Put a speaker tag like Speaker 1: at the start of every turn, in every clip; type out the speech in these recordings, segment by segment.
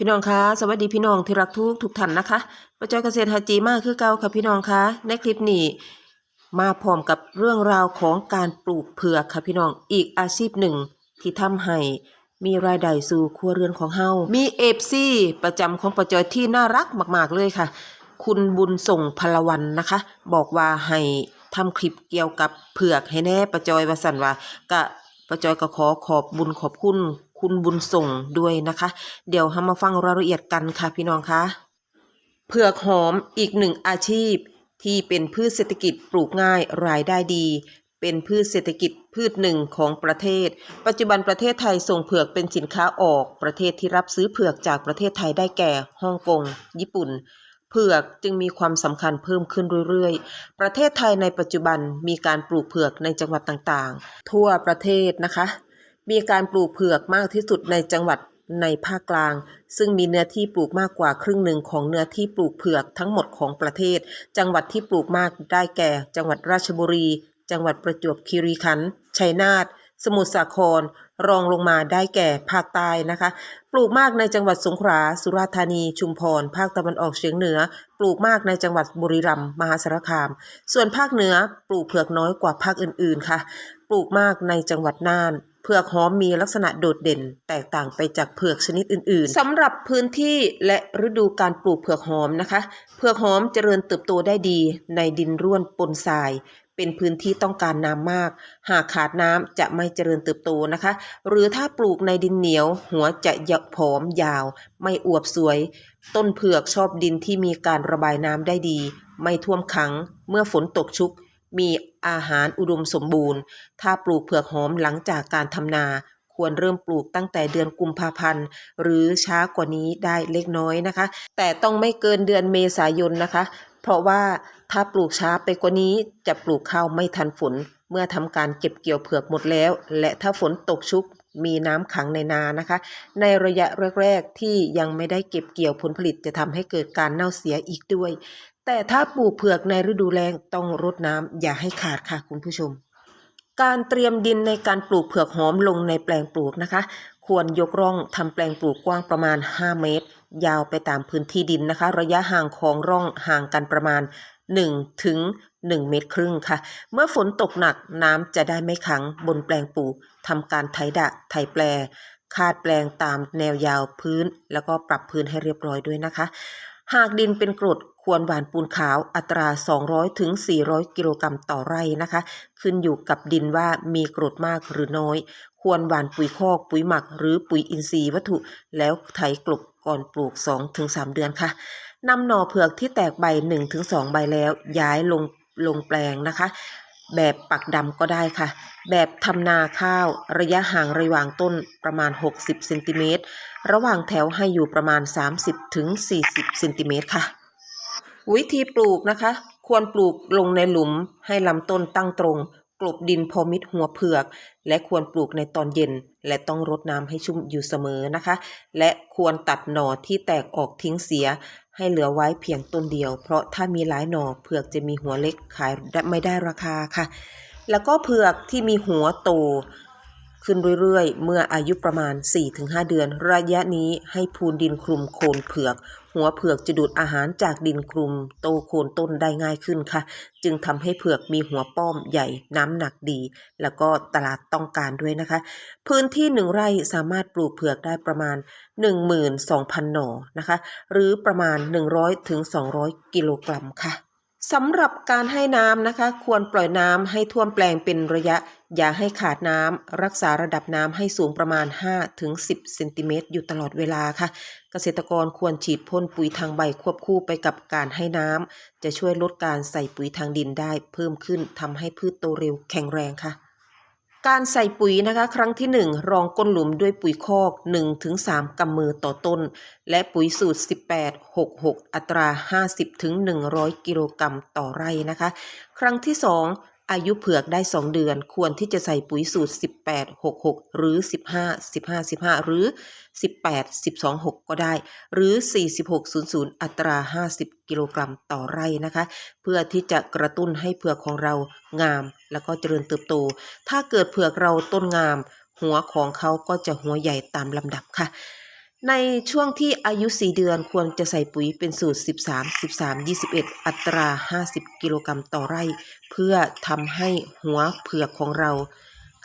Speaker 1: พี่น้องคะสวัสดีพี่น้องที่รักทุกทุกท่านนะคะประจอยเกษตรฮาจีมากคือเก่าค่ะพี่น้องคะในคลิปนี้ มาพร้อมกับเรื่องราวของการปลูกเผือกค่ะพี่น้องอีกอาชีพหนึ่งที่ทำให้มีรายได้สู่ครัวเรือนของเฮามีเอฟซีประจำของประจอยที่น่ารักมาก ๆ เลยค่ะ คุณบุญส่งพลวันนะคะ บอกว่าให้ทำคลิปเกี่ยวกับเผือกให้แน่ประจอยวาสันว่าก็ประจอยก็ขอขอบบุญขอบคุณ คุณบุญส่งด้วยนะคะ เดี๋ยวเรามาฟังรายละเอียดกันค่ะพี่น้องคะเผือกหอมอีกหนึ่งอาชีพ ที่เป็นพืชเศรษฐกิจปลูกง่ายรายได้ดี เป็นพืชเศรษฐกิจพืชหนึ่งของประเทศ ปัจจุบันประเทศไทยส่งเผือกเป็นสินค้าออก ประเทศที่รับซื้อเผือกจากประเทศไทยได้แก่ฮ่องกง ญี่ปุ่นเผือกจึงมีความสำคัญเพิ่มขึ้นเรื่อยๆ ประเทศไทยในปัจจุบันมีการปลูกเผือกในจังหวัดต่างๆ ทั่วประเทศนะคะ มีการปลูกเผือกมากที่สุดในจังหวัดในภาคกลาง ซึ่งมีเนื้อที่ปลูกมากกว่าครึ่งหนึ่งของเนื้อที่ปลูกเผือกทั้งหมดของประเทศ จังหวัดที่ปลูกมากได้แก่ จังหวัดราชบุรี จังหวัดประจวบคีรีขันธ์ชัยนาทสมุทรสาคร รองลงมาได้แก่ภาคใต้นะคะ ปลูกมากในจังหวัดสงขลาสุราษฎร์ธานี ชุมพร ภาคตะวันออกเฉียงเหนือ ปลูกมากในจังหวัดบุรีรัมย์มหาสารคาม ส่วนภาคเหนือปลูกเผือกน้อยกว่าภาคอื่นๆค่ะ ปลูกมากในจังหวัดน่านเผือกหอมมีลักษณะโดดเด่น แตกต่างไปจากเผือกชนิดอื่นๆสำหรับพื้นที่และฤดูการปลูกเผือกหอมนะคะ เผือกหอมเจริญเติบโตได้ดี ในดินร่วนปนทราย เป็นพื้นที่ต้องการน้ำมาก หากขาดน้ำจะไม่เจริญเติบโตนะคะ หรือถ้าปลูกในดินเหนียว หัวจะหยะผอมยาว ไม่อวบสวย ต้นเผือกชอบดินที่มีการระบายน้ำได้ดี ไม่ท่วมขัง เมื่อฝนตกชุก มีอาหารอุดมสมบูรณ์ ถ้าปลูกเผือกหอมหลังจากการทำนา ควรเริ่มปลูกตั้งแต่เดือนกุมภาพันธ์ หรือช้ากว่านี้ได้เล็กน้อยนะคะ แต่ต้องไม่เกินเดือนเมษายนนะคะ เพราะว่าถ้าปลูกช้าไปกว่านี้จะปลูกข้าวไม่ทันฝน เมื่อทำการเก็บเกี่ยวเผือกหมดแล้ว และถ้าฝนตกชุกมีน้ำขังในนานะคะ ในระยะแรก ๆ ที่ยังไม่ได้เก็บเกี่ยวผลผลิตจะทำให้เกิดการเน่าเสียอีกด้วย แต่ถ้าปลูกเผือกในฤดูแล้งต้องรดน้ำอย่าให้ขาดค่ะคุณผู้ชม การเตรียมดินในการปลูกเผือกหอมลงในแปลงปลูกนะคะ ควรยกร่องทำแปลงปลูกกว้างประมาณ 5 เมตร ยาวไปตามพื้นที่ดินนะคะ ระยะห่างของร่องห่างกันประมาณ1ถึง1เมตรครึ่งค่ะ เมื่อฝนตกหนักน้ำจะได้ไม่ขังบนแปลงปลูกทำการไถดะไถแปลคาดแปลงตามแนวยาวพื้น แล้วก็ปรับพื้นให้เรียบร้อยด้วยนะคะ หากดินเป็นกรด ควรหว่านปูนขาวอัตรา 200ถึง400 กิโลกรัมต่อไร่นะคะ ขึ้นอยู่กับดินว่ามีกรดมากหรือน้อย ควรหว่านปุ๋ยคอกปุ๋ยหมัก หรือปุ๋ยอินทรีย์วัตถุ แล้วไถกลบก่อนปลูก 2-3 เดือนค่ะนำหน่อเผือกที่แตกใบ 1-2 ใบแล้ว ย้ายลงลงแปลงนะคะ แบบปักดำก็ได้ค่ะ แบบทำนาข้าวระยะห่างระหว่างต้นประมาณ 60เซนติเมตรระหว่างแถวให้อยู่ประมาณ 30ถึง40เซนติเมตรค่ะ วิธีปลูกนะคะ ควรปลูกลงในหลุมให้ลำต้นตั้งตรง กลบดินพอมิดหัวเผือก และควรปลูกในตอนเย็น และต้องรดน้ำให้ชุ่มอยู่เสมอนะคะ และควรตัดหน่อที่แตกออกทิ้งเสีย ให้เหลือไว้เพียงต้นเดียว เพราะถ้ามีหลายหน่อเผือกจะมีหัวเล็กขายไม่ได้ราคาค่ะ แล้วก็เผือกที่มีหัวโต ขึ้นเรื่อยๆ เมื่ออายุประมาณ 4-5 เดือน ระยะนี้ให้พูนดินคลุมโคนเผือก หัวเผือกจะดูดอาหารจากดินคลุม โตโคนต้นได้ง่ายขึ้นค่ะ จึงทำให้เผือกมีหัวป้อมใหญ่น้ำหนักดี แล้วก็ตลาดต้องการด้วยนะคะ พื้นที่หนึ่งไร่สามารถปลูกเผือกได้ประมาณ 12,000 หน่อนะคะ หรือประมาณ 100-200 กิโลกรัมค่ะ สำหรับการให้น้ำนะคะ ควรปล่อยน้ำให้ท่วมแปลงเป็นระยะ อย่าให้ขาดน้ำรักษาระดับน้ำให้สูงประมาณ 5-10เซนติเมตรอยู่ตลอดเวลาค่ะ เกษตรกรควรฉีดพ่นปุ๋ยทางใบควบคู่ไปกับการให้น้ำจะช่วยลดการใส่ปุ๋ยทางดินได้เพิ่มขึ้นทำให้พืชโตเร็วแข็งแรงค่ะ การใส่ปุ๋ยนะคะ ครั้งที่ 1 รองก้นหลุมด้วยปุ๋ยคอก 1-3 กำมือต่อต้น และปุ๋ยสูตร 18 66 อัตรา 50-100 กิโลกรัมต่อไร่นะคะ ครั้งที่ 2 อายุเผือกได้ 2 เดือน ควรที่จะใส่ปุ๋ยสูตร 18 66 หรือ 15 15 15 หรือ 18 12 6 ก็ได้ หรือ 46 00 อัตรา 50 กิโลกรัมต่อไร่นะคะ เพื่อที่จะกระตุ้นให้เผือกของเรางาม แล้วก็เจริญเติบโต ถ้าเกิดเผือกเราต้นงาม หัวของเขาก็จะหัวใหญ่ตามลำดับค่ะ ในช่วงที่อายุ 4 เดือนควรจะใส่ปุ๋ยเป็นสูตร 13 13 21 อัตรา 50 กิโลกรัมต่อไร่ เพื่อทำให้หัวเผือกของเรา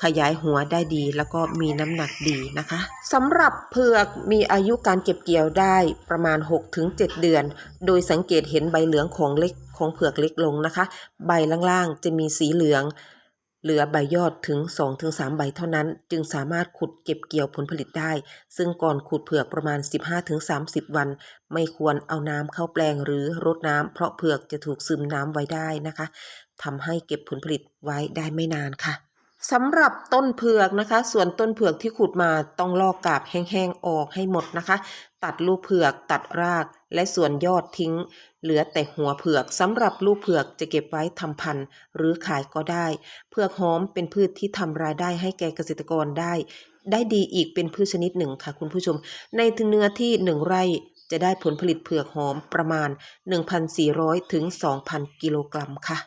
Speaker 1: ขยายหัวได้ดีแล้วก็มีน้ำหนักดีนะคะสำหรับเผือกมีอายุการเก็บเกี่ยวได้ประมาณ 6-7 เดือน โดยสังเกตเห็นใบเหลืองของเล็กของเผือกเล็กลงนะคะ ใบล่างๆจะมีสีเหลือง เหลือใบยอดถึง 2-3 ใบเท่านั้น จึงสามารถขุดเก็บเกี่ยวผลผลิตได้ ซึ่งก่อนขุดเผือกประมาณ 15-30 วัน ไม่ควรเอาน้ำเข้าแปลงหรือรดน้ำเพราะเผือกจะถูกซึมน้ำไว้ได้นะคะทำให้เก็บผลผลิตไว้ได้ไม่นานค่ะสำหรับต้นเผือกนะคะ ส่วนต้นเผือกที่ขุดมาต้องลอกกาบแห้งๆออกให้หมดนะคะ ตัดลูกเผือกตัดรากและส่วนยอดทิ้ง เหลือแต่หัวเผือกสำหรับลูกเผือกจะเก็บไว้ทำพันธุ์หรือขายก็ได้ เผือกหอมเป็นพืชที่ทำรายได้ให้แก่เกษตรกรได้ ได้ดีอีกเป็นพืชชนิดหนึ่งค่ะคุณผู้ชม ในเนื้อที่1ไร่จะได้ผลผลิตเผือกหอมประมาณ 1,400ถึง2,000 กิโลกรัมค่ะ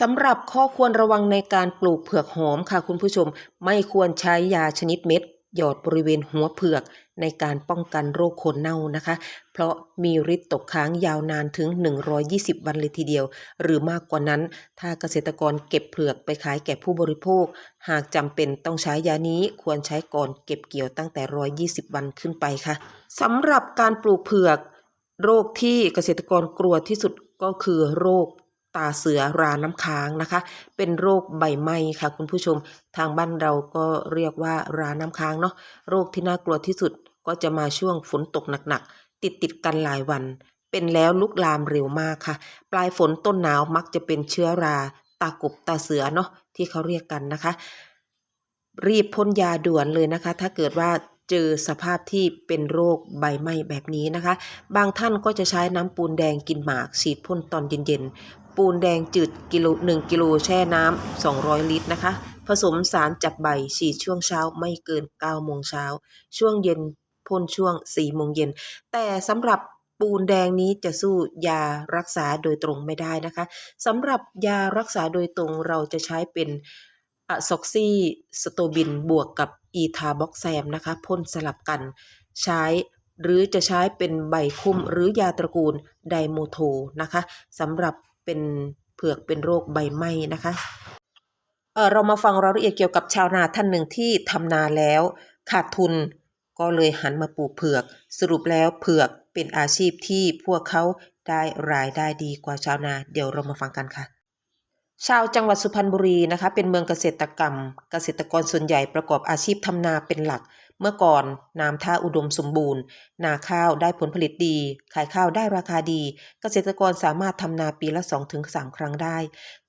Speaker 1: สำหรับข้อควรระวังในการปลูกเผือกหอมค่ะคุณผู้ชม ไม่ควรใช้ยาชนิดเม็ด หยอดบริเวณหัวเผือกในการป้องกันโรคโคนเน่านะคะ เพราะมีฤทธิ์ตกค้างยาวนานถึง 120 วันเลยทีเดียว หรือมากกว่านั้น ถ้าเกษตรกรเก็บเผือกไปขายแก่ผู้บริโภค หากจำเป็นต้องใช้ยานี้ควรใช้ก่อนเก็บเกี่ยวตั้งแต่ 120 วันขึ้นไปค่ะสำหรับการปลูกเผือก โรคที่เกษตรกรกลัวที่สุดก็คือโรค ตาเสือราน้ำค้างนะคะ เป็นโรคใบไหม้ค่ะ คุณผู้ชมทางบ้านเราก็เรียกว่าราน้ำค้างเนาะโรคที่น่ากลัวที่สุดก็จะมาช่วงฝนตกหนักๆติดติดกันหลายวัน เป็นแล้วลุกลามเร็วมากค่ะ ปลายฝนต้นหนาวมักจะเป็นเชื้อรา ตากบตาเสือเนาะที่เขาเรียกกันนะคะ รีบพ่นยาด่วนเลยนะคะ ถ้าเกิดว่าเจอสภาพที่เป็นโรคใบไหม้แบบนี้นะคะ บางท่านก็จะใช้น้ำปูนแดงกินหมากฉีดพ่นตอนเย็นๆ ปูนแดงจืดกิโล1กิโลแช่น้ำ200 ลิตรนะคะ ผสมสารจับใบฉีดช่วงเช้าไม่เกิน9โมงเช้า ช่วงเย็นพ่นช่วง4โมงเย็น แต่สำหรับปูนแดงนี้จะสู้ยารักษาโดยตรงไม่ได้นะคะสำหรับยารักษาโดยตรงเราจะใช้เป็นอะซอกซี่สโตบินบวกกับอีทาบ็อกแซมนะคะพ่นสลับกันใช้หรือจะใช้เป็นใบคุ้มหรือยาตระกูลไดโมโทนะคะสำหรับ เป็นเผือกเป็นโรคใบไหม้นะคะเออเรามาฟังรายละเอียดเกี่ยวกับชาวนาท่านหนึ่งที่ทำนาแล้วขาดทุนก็เลยหันมาปลูกเผือก สรุปแล้วเผือกเป็นอาชีพที่พวกเขาได้รายได้ดีกว่าชาวนา เดี๋ยวเรามาฟังกันค่ะ ชาวจังหวัดสุพรรณบุรีนะคะ เป็นเมืองเกษตรกรรม เกษตรกรส่วนใหญ่ประกอบอาชีพทำนาเป็นหลัก เมื่อก่อนน้ำท่าอุดมสมบูรณ์ นาข้าวได้ผลผลิตดี ขายข้าวได้ราคาดี เกษตรกรสามารถทำนาปีละ 2-3 ครั้งได้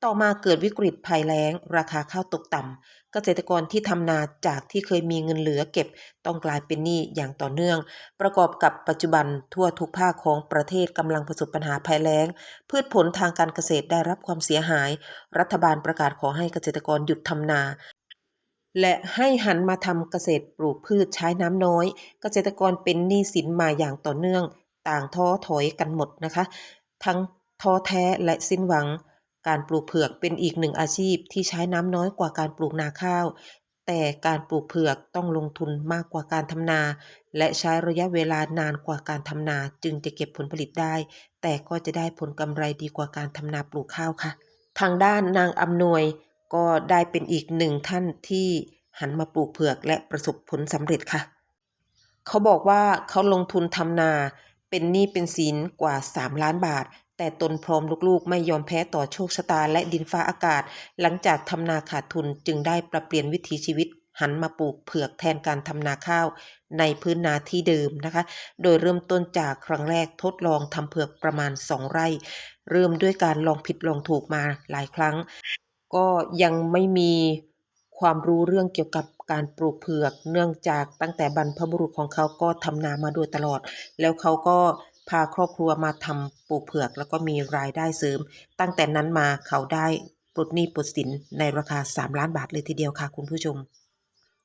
Speaker 1: ต่อมาเกิดวิกฤตภัยแล้ง ราคาข้าวตกต่ำเกษตรกรที่ทำนาจากที่เคยมีเงินเหลือเก็บ ต้องกลายเป็นหนี้อย่างต่อเนื่อง ประกอบกับปัจจุบันทั่วทุกภาคของประเทศกำลังประสบปัญหาภัยแล้ง พืชผลทางการเกษตรได้รับความเสียหาย รัฐบาลประกาศขอให้เกษตรกรหยุดทำนา และให้หันมาทำเกษตรปลูกพืชใช้น้ำน้อย เกษตรกรเป็นหนี้สินมาอย่างต่อเนื่อง ต่างท้อถอยกันหมดนะคะ ทั้งท้อแท้และสิ้นหวัง การปลูกเผือกเป็นอีกหนึ่งอาชีพที่ใช้น้ำน้อยกว่าการปลูกนาข้าว แต่การปลูกเผือกต้องลงทุนมากกว่าการทำนา และใช้ระยะเวลานานกว่าการทำนาจึงจะเก็บผลผลิตได้ แต่ก็จะได้ผลกำไรดีกว่าการทำนาปลูกข้าวค่ะ ทางด้านนางอำนวย ก็ได้เป็นอีกหนึ่งท่านที่หันมาปลูกเผือกและประสบผลสำเร็จค่ะ เขาบอกว่าเขาลงทุนทำนาเป็นหนี้เป็นสินกว่า 3 ล้านบาท แต่ตนพร้อมลูกๆ ไม่ยอมแพ้ต่อโชคชะตาและดินฟ้าอากาศ หลังจากทำนาขาดทุนจึงได้ปรับเปลี่ยนวิถีชีวิตหันมาปลูกเผือกแทนการทำนาข้าวในพื้นนาที่เดิมนะคะ โดยเริ่มต้นจากครั้งแรกทดลองทำเผือกประมาณ 2 ไร่ เริ่มด้วยการลองผิดลองถูกมาหลายครั้ง ก็ยังไม่มีความรู้เรื่องเกี่ยวกับการปลูกเผือก เนื่องจากตั้งแต่บรรพบุรุษของเขาก็ทำนามาโดยตลอด แล้วเขาก็พาครอบครัวมาทำปลูกเผือก แล้วก็มีรายได้เสริม ตั้งแต่นั้นมาเขาได้ปลดหนี้ปลดสินในราคา 3 ล้านบาทเลยทีเดียวค่ะคุณผู้ชม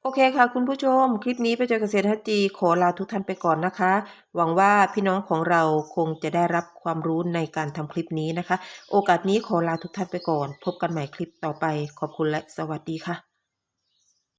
Speaker 1: โอเคค่ะ คุณผู้ชม คลิปนี้ไปเจอเกษตรฮัจีขอลาทุกท่านไปก่อนนะคะ หวังว่าพี่น้องของเราคงจะได้รับความรู้ในการทำคลิปนี้นะคะ โอกาสนี้ขอลาทุกท่านไปก่อน พบกันใหม่คลิปต่อไป ขอบคุณและสวัสดีค่ะ